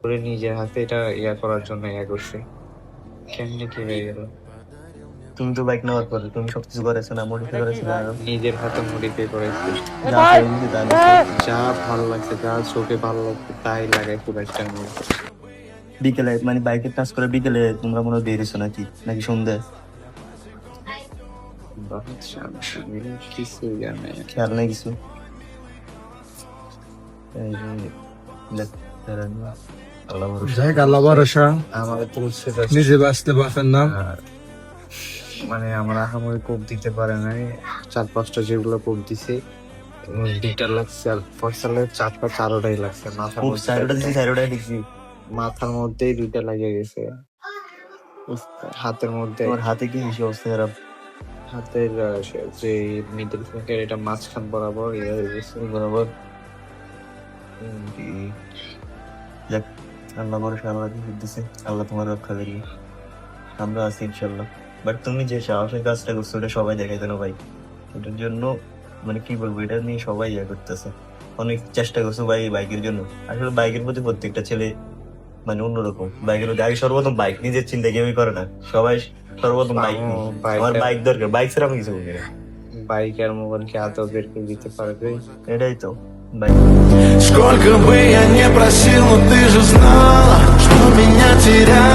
করে নিজের হাতে এটা ইয়া করার জন্য ইয়া করছে। কেমনি কি হয়ে গেল? তুমি তো বাইক নেওয়ার পরে তুমি সবকিছু করেছ না মডিফাই করেছ না? নিজের হাতে মডিফাই করেছে। যা ভালো লাগছে যা চোখে ভালো লাগছে তাই লাগাই পুরো একটা বিকেলে মানে বাইকের টাচ করে বিকেলে তোমরা মনে হয় বেরিয়েছো নাকি? নাকি সন্ধ্যে? কিছু খেয়াল নেই কিছু? যাই আল্লাহ ভরসা। আমাদের নিজে বাঁচতে না। মানে আমরা আহামরি কোপ দিতে পারে নাই। চার পাঁচটা যেগুলো কোপ দিছে দুইটা লাগছে আর চারটা চারোটাই লাগছে। মাথার মধ্যে সাইডটা দিছি মাথার মধ্যেই দুইটা লাগিয়ে গেছে। হাতের মধ্যে। হাতে কি বেশি অবস্থা খারাপ? হাতের যে মিডল ফিঙ্গার এটা মাঝখান বরাবর বরাবর? যাক আল্লাহ ভরসা আল্লাহ কিছু দিছে আল্লাহ তোমার রক্ষা করি আমরা আছি ইনশাল্লাহ বাট তুমি যে সাহসের কাজটা করছ ওটা সবাই দেখাইতো না ভাই। ওটার জন্য মানে কি বলব এটা নিয়ে সবাই ইয়ে করতেছে। অনেক চেষ্টা করছ ভাই বাইকের জন্য। আসলে বাইকের প্রতি প্রত্যেকটা ছেলে মানে অন্যরকম। বাইকের প্রতি আগে সর্বপ্রথম বাইক নিজের চিন্তা কেউই করে না। সবাই সর্বপ্রথম বাইক বাইক- আমার বাইক দরকার বাইক ছাড়া আমি কিছু বুঝি না। বাইক আর মোবাইল কি আদৌ বের করে দিতে পারবে? এটাই তো বাইক। Сколько бы я не просил, но ты же знала, что меня теряла